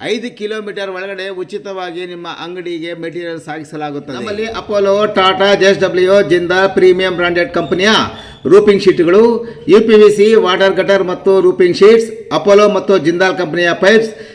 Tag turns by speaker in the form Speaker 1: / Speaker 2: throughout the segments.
Speaker 1: ಐದು ಕಿಲೋಮೀಟರ್ ಒಳಗಡೆ ಉಚಿತವಾಗಿ ನಿಮ್ಮ ಅಂಗಡಿಗೆ ಮೆಟೀರಿಯಲ್ ಸಾಗಿಸಲಾಗುತ್ತದೆ. ನಮ್ಮಲ್ಲಿ Apollo Tata J S W Jindal premium branded ಕಂಪನಿಯ roofing ಶೀಟ್ಗಳು U P V C water cutter ಮತ್ತು ರೂಪಿಂಗ್ ಶೀಟ್ಸ್ ಅಪೋಲೋ ಮತ್ತು ಜಿಂದಾಲ್ ಕಂಪನಿಯ pipes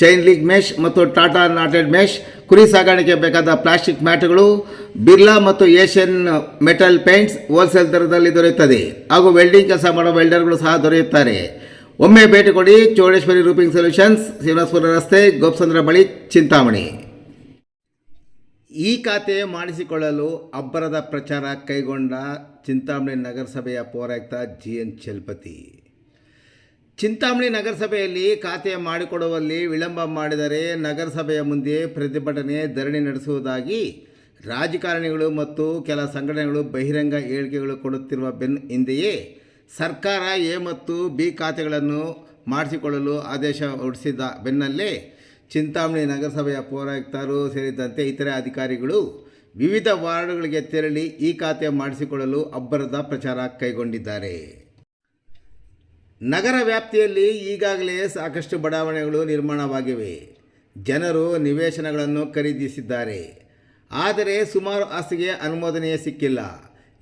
Speaker 1: ಚೈನ್ ಲಿಂಕ್ ಮೆಶ್ ಮತ್ತು ಟಾಟಾ ನಾಟೆಡ್ ಮೆಶ್ ಕುರಿ ಸಾಗಾಣಿಕೆ ಬೇಕಾದ ಪ್ಲಾಸ್ಟಿಕ್ ಮ್ಯಾಟ್ಗಳು ಬಿರ್ಲಾ ಮತ್ತು ಏಷ್ಯನ್ ಮೆಟಲ್ ಪೇಂಟ್ಸ್ ಹೋಲ್ಸೇಲ್ ದರದಲ್ಲಿ ದೊರೆಯುತ್ತದೆ. ಹಾಗೂ ವೆಲ್ಡಿಂಗ್ ಕೆಲಸ ಮಾಡುವ ವೆಲ್ಡರ್ಗಳು ಸಹ ದೊರೆಯುತ್ತಾರೆ. ಒಮ್ಮೆ ಭೇಟಿ ಕೊಡಿ ಚೌಡೇಶ್ವರಿ ರೂಪಿಂಗ್ ಸೊಲ್ಯೂಷನ್ಸ್ ಶಿವನಾಸ್ಪುರ ರಸ್ತೆ, ಗೋಪಸಂದ್ರ ಬಳಿ, ಚಿಂತಾಮಣಿ. ಈ ಖಾತೆ ಮಾಡಿಸಿಕೊಳ್ಳಲು ಅಬ್ಬರದ ಪ್ರಚಾರ ಕೈಗೊಂಡ ಚಿಂತಾಮಣಿ ನಗರಸಭೆಯ ಪೌರಾಯುಕ್ತ ಜಿ ಎನ್ ಚಲಪತಿ. ಚಿಂತಾಮಣಿ ನಗರಸಭೆಯಲ್ಲಿ ಖಾತೆ ಮಾಡಿಕೊಡುವಲ್ಲಿ ವಿಳಂಬ ಮಾಡಿದರೆ ನಗರಸಭೆಯ ಮುಂದೆ ಪ್ರತಿಭಟನೆ ಧರಣಿ ನಡೆಸುವುದಾಗಿ ರಾಜಕಾರಣಿಗಳು ಮತ್ತು ಕೆಲ ಸಂಘಟನೆಗಳು ಬಹಿರಂಗ ಹೇಳಿಕೆಗಳು ಕೊಡುತ್ತಿರುವ ಬೆನ್ ಹಿಂದೆಯೇ ಸರ್ಕಾರ ಎ ಮತ್ತು ಬಿ ಖಾತೆಗಳನ್ನು ಮಾಡಿಸಿಕೊಳ್ಳಲು ಆದೇಶ ಹೊರಡಿಸಿದ ಬೆನ್ನಲ್ಲೇ ಚಿಂತಾಮಣಿ ನಗರಸಭೆಯ ಪೌರಾಯುಕ್ತರು ಸೇರಿದಂತೆ ಇತರೆ ಅಧಿಕಾರಿಗಳು ವಿವಿಧ ವಾರ್ಡ್ಗಳಿಗೆ ತೆರಳಿ ಈ ಖಾತೆ ಮಾಡಿಸಿಕೊಳ್ಳಲು ಅಬ್ಬರದ ಪ್ರಚಾರ ಕೈಗೊಂಡಿದ್ದಾರೆ. ನಗರ ವ್ಯಾಪ್ತಿಯಲ್ಲಿ ಈಗಾಗಲೇ ಸಾಕಷ್ಟು ಬಡಾವಣೆಗಳು ನಿರ್ಮಾಣವಾಗಿವೆ. ಜನರು ನಿವೇಶನಗಳನ್ನು ಖರೀದಿಸಿದ್ದಾರೆ. ಆದರೆ ಸುಮಾರು ಆಸ್ತಿಗೆ ಅನುಮೋದನೆಯೇ ಸಿಕ್ಕಿಲ್ಲ.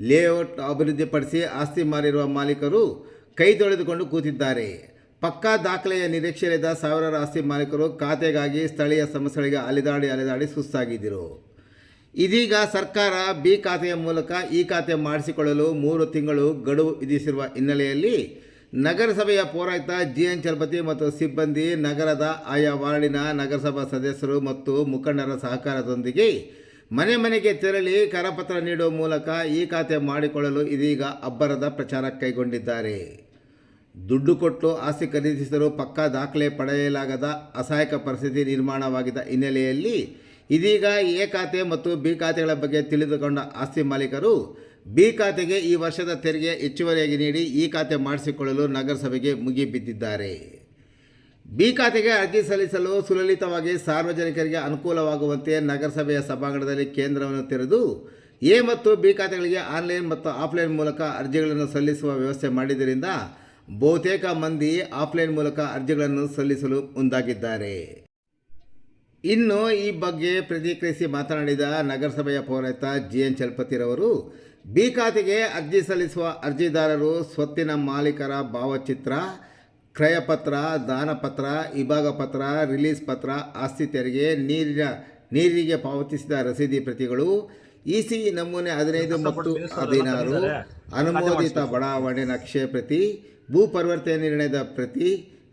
Speaker 1: ಲೇಔಟ್ ಅಭಿವೃದ್ಧಿಪಡಿಸಿ ಆಸ್ತಿ ಮಾರಿರುವ ಮಾಲೀಕರು ಕೈ ತೊಳೆದುಕೊಂಡು ಕೂತಿದ್ದಾರೆ. ಪಕ್ಕಾ ದಾಖಲೆಯ ನಿರೀಕ್ಷೆಯಲ್ಲಿದ್ದ ಸಾವಿರಾರು ಆಸ್ತಿ ಮಾಲೀಕರು ಖಾತೆಗಾಗಿ ಸ್ಥಳೀಯ ಸಮಸ್ಯೆಗಳಿಗೆ ಅಲೆದಾಡಿ ಅಲೆದಾಡಿ ಸುಸ್ತಾಗಿದ್ದರು. ಇದೀಗ ಸರ್ಕಾರ ಬಿ ಖಾತೆಯ ಮೂಲಕ ಈ ಖಾತೆ ಮಾಡಿಸಿಕೊಳ್ಳಲು ಮೂರು ತಿಂಗಳು ಗಡುವು ವಿಧಿಸಿರುವ ಹಿನ್ನೆಲೆಯಲ್ಲಿ ನಗರಸಭೆಯ ಪೌರಾಯುಕ್ತ ಜಿ ಎನ್ ಚಲಪತಿ ಮತ್ತು ಸಿಬ್ಬಂದಿ ನಗರದ ಆಯಾ ವಾರ್ಡಿನ ನಗರಸಭಾ ಸದಸ್ಯರು ಮತ್ತು ಮುಖಂಡರ ಸಹಕಾರದೊಂದಿಗೆ ಮನೆ ಮನೆಗೆ ತೆರಳಿ ಕರಪತ್ರ ನೀಡುವ ಮೂಲಕ ಈ ಖಾತೆ ಮಾಡಿಕೊಳ್ಳಲು ಇದೀಗ ಅಬ್ಬರದ ಪ್ರಚಾರ ಕೈಗೊಂಡಿದ್ದಾರೆ. ದುಡ್ಡು ಕೊಟ್ಟು ಆಸ್ತಿ ಖರೀದಿಸಿದರೂ ಪಕ್ಕಾ ದಾಖಲೆ ಪಡೆಯಲಾಗದ ಅಸಹಾಯಕ ಪರಿಸ್ಥಿತಿ ನಿರ್ಮಾಣವಾಗಿದ್ದ ಹಿನ್ನೆಲೆಯಲ್ಲಿ ಇದೀಗ ಎ ಖಾತೆ ಮತ್ತು ಬಿ ಖಾತೆಗಳ ಬಗ್ಗೆ ತಿಳಿದುಕೊಂಡ ಆಸ್ತಿ ಮಾಲೀಕರು ಬಿ ಖಾತೆಗೆ ಈ ವರ್ಷದ ತೆರಿಗೆ ಹೆಚ್ಚುವರಿಯಾಗಿ ನೀಡಿ ಈ ಖಾತೆ ಮಾಡಿಸಿಕೊಳ್ಳಲು ನಗರಸಭೆಗೆ ಮುಗಿಬಿದ್ದಿದ್ದಾರೆ ಬಿ ಖಾತೆಗೆ ಅರ್ಜಿ ಸಲ್ಲಿಸಲು ಸುಲಲಿತವಾಗಿ ಸಾರ್ವಜನಿಕರಿಗೆ ಅನುಕೂಲವಾಗುವಂತೆ ನಗರಸಭೆಯ ಸಭಾಂಗಣದಲ್ಲಿ ಕೇಂದ್ರವನ್ನು ತೆರೆದು ಎ ಮತ್ತು ಬಿ ಖಾತೆಗಳಿಗೆ ಆನ್ಲೈನ್ ಮತ್ತು ಆಫ್ಲೈನ್ ಮೂಲಕ ಅರ್ಜಿಗಳನ್ನು ಸಲ್ಲಿಸುವ ವ್ಯವಸ್ಥೆ ಮಾಡಿದ್ದರಿಂದ ಬಹುತೇಕ ಮಂದಿ ಆಫ್ಲೈನ್ ಮೂಲಕ ಅರ್ಜಿಗಳನ್ನು ಸಲ್ಲಿಸಲು ಮುಂದಾಗಿದ್ದಾರೆ. ಇನ್ನು ಈ ಬಗ್ಗೆ ಪ್ರತಿಕ್ರಿಯಿಸಿ ಮಾತನಾಡಿದ ನಗರಸಭೆಯ ಪೌರಾಯುಕ್ತ ಜಿ ಎನ್ ಚಲಪತಿರವರು ಬಿ ಖಾತೆಗೆ ಅರ್ಜಿ ಸಲ್ಲಿಸುವ ಅರ್ಜಿದಾರರು ಸ್ವತ್ತಿನ ಮಾಲೀಕರ ಭಾವಚಿತ್ರ ಕ್ರಯಪತ್ರ ದಾನಪತ್ರ ವಿಭಾಗ ಪತ್ರ ರಿಲೀಸ್ ಪತ್ರ ಆಸ್ತಿ ತೆರಿಗೆ ನೀರಿನ ನೀರಿಗೆ ಪಾವತಿಸಿದ ರಸೀದಿ ಪ್ರತಿಗಳು ಇಸಿ ನಮೂನೆ ಹದಿನೈದು ಮತ್ತು ಹದಿನಾರು ಅನುಮೋದಿತ ಬಡಾವಣೆ ನಕ್ಷೆ ಪ್ರತಿ ಭೂ ಪರಿವರ್ತನೆ ನಿರ್ಣಯದ ಪ್ರತಿ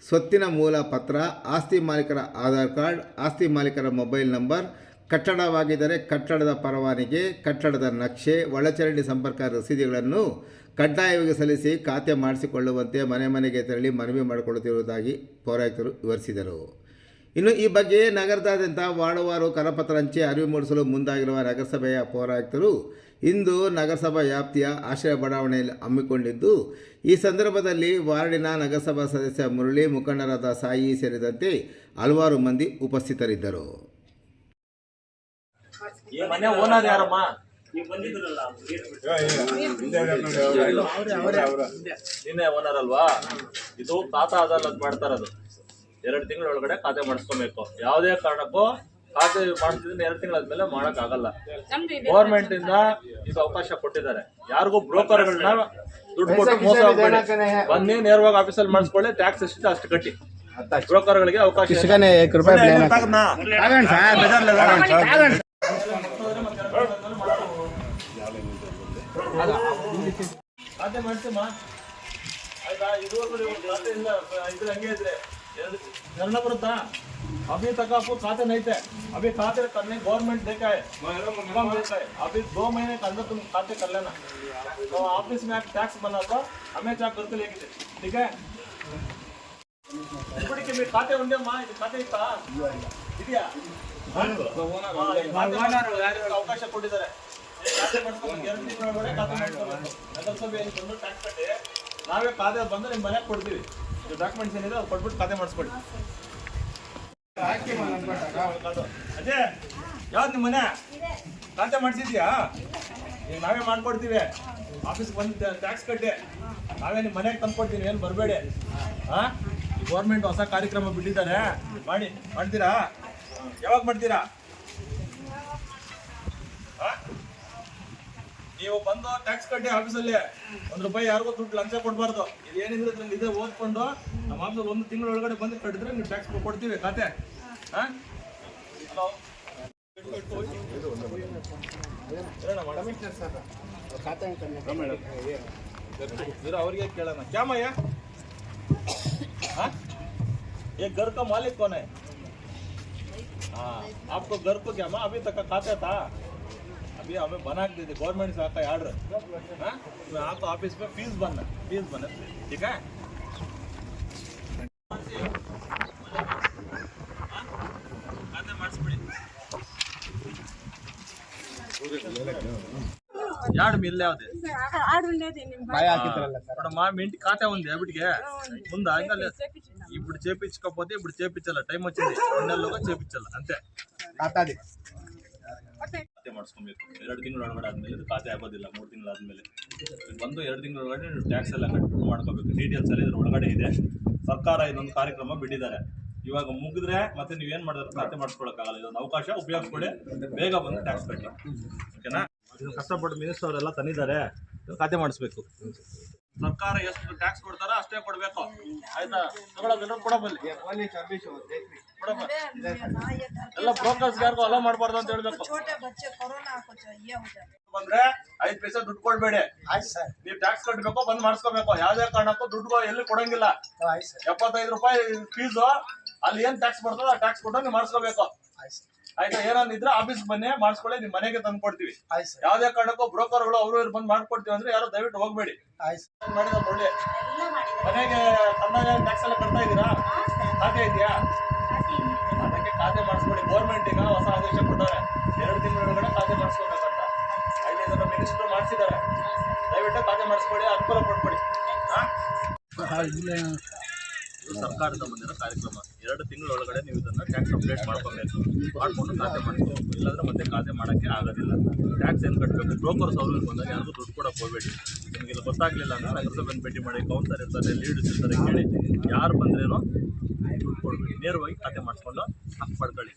Speaker 1: ಸ್ವತ್ತಿನ ಮೂಲ ಪತ್ರ ಆಸ್ತಿ ಮಾಲೀಕರ ಆಧಾರ್ ಕಾರ್ಡ್ ಆಸ್ತಿ ಮಾಲೀಕರ ಮೊಬೈಲ್ ನಂಬರ್ ಕಟ್ಟಡವಾಗಿದ್ದರೆ ಕಟ್ಟಡದ ಪರವಾನಿಗೆ, ಕಟ್ಟಡದ ನಕ್ಷೆ, ಒಳಚರಂಡಿ ಸಂಪರ್ಕ ರಸೀದಿಗಳನ್ನು ಕಡ್ಡಾಯವಾಗಿ ಸಲ್ಲಿಸಿ ಖಾತೆ ಮಾಡಿಸಿಕೊಳ್ಳುವಂತೆ ಮನೆ ಮನೆಗೆ ತೆರಳಿ ಮನವಿ ಮಾಡಿಕೊಳ್ಳುತ್ತಿರುವುದಾಗಿ ಪೌರಾಯುಕ್ತರು ವಿವರಿಸಿದರು. ಇನ್ನು ಈ ಬಗ್ಗೆ ನಗರದಾದ್ಯಂತ ವಾರ್ಡವಾರು ಕರಪತ್ರ ಹಂಚಿ ಅರಿವು ಮೂಡಿಸಲು ಮುಂದಾಗಿರುವ ನಗರಸಭೆಯ ಪೌರಾಯುಕ್ತರು ಇಂದು ನಗರಸಭಾ ವ್ಯಾಪ್ತಿಯ ಆಶ್ರಯ ಬಡಾವಣೆಯಲ್ಲಿ ಹಮ್ಮಿಕೊಂಡಿದ್ದು, ಈ ಸಂದರ್ಭದಲ್ಲಿ ವಾರ್ಡಿನ ನಗರಸಭಾ ಸದಸ್ಯ ಮುರಳಿ ಮುಖಂಡರಾದ ಸಾಯಿ ಸೇರಿದಂತೆ ಹಲವಾರು ಮಂದಿ ಉಪಸ್ಥಿತರಿದ್ದರು.
Speaker 2: ಈ ಮನೆ ಓನರ್ ಯಾರಮ್ಮ? ನೀನೇ ಓನರ್ ಅಲ್ವಾ? ಇದು ಖಾತಾ ಅದಾಲತ್ ಅಂತ ಮಾಡ್ತಾರದು ಎರಡು ತಿಂಗಳ ಒಳಗಡೆ ಖಾತೆ ಮಾಡಿಸ್ಕೊಬೇಕು. ಯಾವುದೇ ಕಾರಣಕ್ಕೂ ಖಾತೆ ಮಾಡಿಸಿದ್ರೆ ಎರಡು ತಿಂಗಳಾದ್ಮೇಲೆ ಮಾಡಕ್ ಆಗಲ್ಲ ಗೌರ್ಮೆಂಟ್ ಇಂದ. ಇದು ಅವಕಾಶ ಕೊಟ್ಟಿದ್ದಾರೆ. ಯಾರಿಗೂ ಬ್ರೋಕರ್ಗಳನ್ನ ದುಡ್ಡು ಕೊಟ್ಟು ಮೋಸ ಹೋಗ್ಬೇಡಿ ಬನ್ನಿ ನೇರವಾಗಿ ಆಫೀಸಲ್ಲಿ ಮಾಡಿಸ್ಕೊಳ್ಳಿ ಟ್ಯಾಕ್ಸ್ ಎಷ್ಟಿದೆ ಅಷ್ಟು ಕಟ್ಟಿ. ಬ್ರೋಕರ್ಗಳಿಗೆ ಅವಕಾಶ ಇದೆ.
Speaker 3: एक रुपये प्लेन
Speaker 2: ಖಾತೆ ಮಾಡ್ಸಮ್ಮ ಈಗ ಇದುವರೆಗೂ ನೀವು ಖಾತೆ ಇಲ್ಲ ಇದ್ರೆ ಹಂಗೆ ಇದ್ರೆ ಎರಡು ನಿರ್ಣ ಬರುತ್ತಾ अभी तक आपको खाते नहीं थे अभी खाते करने गवर्नमेंट देखा है कम देता है अभी दो महीने के अंदर तुम खाते कर लेना तो ऑफिस में टैक्स बना था हमें क्या करके लेके थे ठीक है ಇಬ್ಬರಿಗೆ ನೀವು ಖಾತೆ ಒಂದೇ ಮಾ ಇದು ಖಾತೆ ಅವಕಾಶ ಕೊಟ್ಟಿದ್ದಾರೆ ನಾವೇ ಖಾತೆ ಬಂದು ನಾವೇ ನಿಮ್ಮ ಮನೆಗೆ ಕೊಡ್ತೀವಿ ಡಾಕ್ಯುಮೆಂಟ್ಸ್ ಏನಿದೆ ಅದು ಕೊಟ್ಬಿಟ್ಟು ಖಾತೆ ಮಾಡಿಸ್ಕೊಡಿ ಅದೇ ಯಾವ್ದು ನಿಮ್ಮ ಮನೆ ಖಾತೆ ಮಾಡಿಸಿದ್ಯಾ ಈಗ ನಾವೇ ಮಾಡ್ಕೊಡ್ತೀವಿ ಆಫೀಸ್ಗೆ ಬಂದು ಟ್ಯಾಕ್ಸ್ ಕಟ್ಟಿ ನಾವೇ ನಿಮ್ಮ ಮನೆಗೆ ತಂದ್ಕೊಡ್ತೀವಿ ಏನು ಬರಬೇಡಿ ಹಾಂ ಗೌರ್ಮೆಂಟ್ ಹೊಸ ಕಾರ್ಯಕ್ರಮ ಬಿಟ್ಟಿದ್ದಾರೆ. ಮಾಡಿ, ಮಾಡ್ತೀರಾ? ಯಾವಾಗ ಮಾಡ್ತೀರಾ? ನೀವು ಬಂದು ಟ್ಯಾಕ್ಸ್ ಕಟ್ಟಿ ಆಫೀಸಲ್ಲಿ ಒಂದ್ ರೂಪಾಯಿ ಯಾರಿಗೂ ದುಡ್ಡು ಲಂಚ ಕೊಡಬಾರ್ದು. ಇದು ಏನಿದ್ರೆ ಅದ್ರಲ್ಲಿ ಇದೇ ಓದ್ಕೊಂಡು ನಮ್ಮ ಆಫೀಸಲ್ಲಿ ಒಂದು ತಿಂಗಳ ಒಳಗಡೆ ಬಂದು ಕಟ್ಟಿದ್ರೆ ನೀವು ಟ್ಯಾಕ್ಸ್ ಕೊಡ್ತೀವಿ ಖಾತೆ. ಅವ್ರಿಗೆ ಕೇಳೋಣ. ಕ್ಯಾಮಯ್ಯ ಗರ್ ಕಾ ಮಾಲೀಕ್ ಕೊನೆ हाँ ये घर का मालिक कौन है हाँ आपको घर को क्या माँ अभी तक का खाता था अभी हमें बना के दीजिए गवर्नमेंट से आता है ऑर्डर हाँ मैं आपको ऑफिस में फीस बनना फीस बना ठीक है ಖಾತೆ ಮಾಡಿಸ್ಬಿಡಿ ಎರಡು ಮಿಲ್ ಯಾವ್ದು
Speaker 3: ఆడుండేది నేను
Speaker 2: ఇప్పుడు మా ఇంటి ఖాతా ఉంది ఎప్పటికే ఉందా ఇంకా లేదు ఇప్పుడు చేపించకపోతే ఇప్పుడు చేపించాల టైం వచ్చింది రెండు నెలలుగా చేపించాల అంతే ಖಾತೆ ಮಾಡಿಸ್ಕೊಬೇಕು ಎರಡು ತಿಂಗಳು ಒಳಗಡೆ ಆದ್ಮೇಲೆ ಇದು ಖಾತೆ ಆಗೋದಿಲ್ಲ ಮೂರು ತಿಂಗಳು ಆದ್ಮೇಲೆ ಇದು ಬಂದು ಎರಡು ತಿಂಗಳ ಒಳಗಡೆ ನೀವು ಟ್ಯಾಕ್ಸ್ ಎಲ್ಲ ಕಟ್ ಮಾಡ್ಕೋಬೇಕು ಡೀಟೇಲ್ಸ್ ಎಲ್ಲ ಇದ್ರ ಒಳಗಡೆ ಇದೆ ಸರ್ಕಾರ ಇದೊಂದು ಕಾರ್ಯಕ್ರಮ ಬಿಟ್ಟಿದ್ದಾರೆ ಇವಾಗ ಮುಗಿದ್ರೆ ಮತ್ತೆ ನೀವೇನ್ ಮಾಡಿದ್ರೆ ಖಾತೆ ಮಾಡಿಸ್ಕೊಳಕ್ಕಾಗಲ್ಲ ಇದೊಂದು ಅವಕಾಶ ಉಪಯೋಗಿಸ್ಕೊಳ್ಳಿ ಬೇಗ ಬಂದು ಟ್ಯಾಕ್ಸ್ ಕಟ್ಟಿ ಓಕೆನಾ ಇದು ಕಷ್ಟಪಟ್ಟು ಮಿನಿಸ್ಟರ್ ಅವರೆಲ್ಲ ತಂದಿದ್ದಾರೆ ಖಾತೆ ಮಾಡಿಸ್ಬೇಕು. ಸರ್ಕಾರ ಎಷ್ಟು ಟ್ಯಾಕ್ಸ್ ಕೊಡ್ತಾರೋ ಅಷ್ಟೇ ಕೊಡಬೇಕು. ಆಯ್ತಾ? ತಗೊಳ್ಳೋದೆಲ್ಲ ಕೂಡ ಎಲ್ಲ ಯಾರಿಗೂ ಅಲೋ ಮಾಡಬಾರ್ದು ಅಂತ ಹೇಳ್ಬೇಕು. ಬಂದ್ರೆ ಐದ್ ಪೈಸೆ ದುಡ್ಡು ಕೊಡ್ಬೇಡಿ. ನೀವು ಟ್ಯಾಕ್ಸ್ ಕಟ್ಬೇಕು ಬಂದ್ ಮಾಡಿಸ್ಕೋಬೇಕು. ಯಾವ್ದೇ ಕಾರಣಕ್ಕೂ ದುಡ್ಡು ಎಲ್ಲಿ ಕೊಡಂಗಿಲ್ಲ. ಎಪ್ಪತ್ತೈದು ರೂಪಾಯಿ ಫೀಸು ಅಲ್ಲಿ ಏನ್ ಟ್ಯಾಕ್ಸ್ ಬರ್ತದೋ ಆ ಟ್ಯಾಕ್ಸ್ ಕೊಟ್ಟು ನೀವು ಮಾಡಿಸ್ಕೋಬೇಕು. ಆಯ್ತಾ ಏನಾದ್ರು ಇದ್ರೆ ಆಫೀಸ್ ಬನ್ನಿ ಮಾಡಿಸ್ಕೊಳ್ಳಿ ನಿಮ್ ಮನೆಗೆ ತಂದು ಕೊಡ್ತೀವಿ. ಯಾವ್ದೇ ಕಾರಣಕ್ಕೂ ಬ್ರೋಕರ್ಗಳು ಅವರು ಇವ್ರು ಬಂದ್ ಮಾಡ್ಕೊಡ್ತೀವಿ ಅಂದ್ರೆ ಯಾರು ದಯವಿಟ್ಟು ಹೋಗ್ಬೇಡಿ. ಮಾಡಿದ ನೋಡಿ ಮನೆಗೆ ತಂದಾಗ ಟ್ಯಾಕ್ಸ್ ಎಲ್ಲ ಕಟ್ತಾ ಇದೀರಾ ಖಾತೆ ಇದೆಯಾ? ಅದಕ್ಕೆ ಖಾತೆ ಮಾಡಿಸ್ಕೊಡಿ ಗೌರ್ಮೆಂಟ್ ಈಗ ಹೊಸ ಆದೇಶ ಕೊಟ್ಟವ್ರೆ. ಎರಡು ತಿಂಗಳೊಳಗಡೆ ಖಾತೆ ಮಾಡಿಸ್ಕೊಬೇಕಂತ ಆಯ್ತಾ ಇದನ್ನ ಮಿನಿಸ್ಟರ್ ಮಾಡಿಸಿದ್ದಾರೆ. ದಯವಿಟ್ಟು ಖಾತೆ ಮಾಡಿಸ್ಕೊಡಿ ಅನುಕೂಲ ಹಾ? ಇದು ಸರ್ಕಾರದ ಬಂದಿರೋ ಕಾರ್ಯಕ್ರಮ. ಎರಡು ತಿಂಗಳೊಳಗಡೆ ನೀವು ಇದನ್ನು ಟ್ಯಾಕ್ಸ್ ಅಪ್ಡೇಟ್ ಮಾಡ್ಕೋಬೇಕು. ಮಾಡಿಕೊಂಡು ಖಾತೆ ಮಾಡ್ಕೋಬೇಕು ಇಲ್ಲಾಂದ್ರೆ ಮತ್ತೆ ಖಾತೆ ಮಾಡೋಕ್ಕೆ ಆಗೋದಿಲ್ಲ. ಟ್ಯಾಕ್ಸ್ ಏನು ಕಟ್ಟಬೇಕು ಬ್ರೋಕರ್ಸ್ ಸೌಲಭ್ಯ ಬಂದಾಗ ಯಾರಿಗೂ ದುಡ್ಡು ಕೂಡ ಹೋಗಬೇಡಿ. ನಿಮಗೆ ಗೊತ್ತಾಗಲಿಲ್ಲ ಅಂದರೆ ಬಂದು ಭೇಟಿ ಮಾಡಿ ಕೌನ್ಸರ್ ಇರ್ತಾರೆ ಲೀಡ್ಸ್ ಇರ್ತಾರೆ ಕೇಳಿ. ಯಾರು ಬಂದ್ರೇನೋ ದುಡ್ಡು ಕೊಡಬೇಡಿ. ನೇರವಾಗಿ ಖಾತೆ ಮಾಡಿಸ್ಕೊಂಡು ಹಾಕಿ ಪಡ್ಕೊಳ್ಳಿ.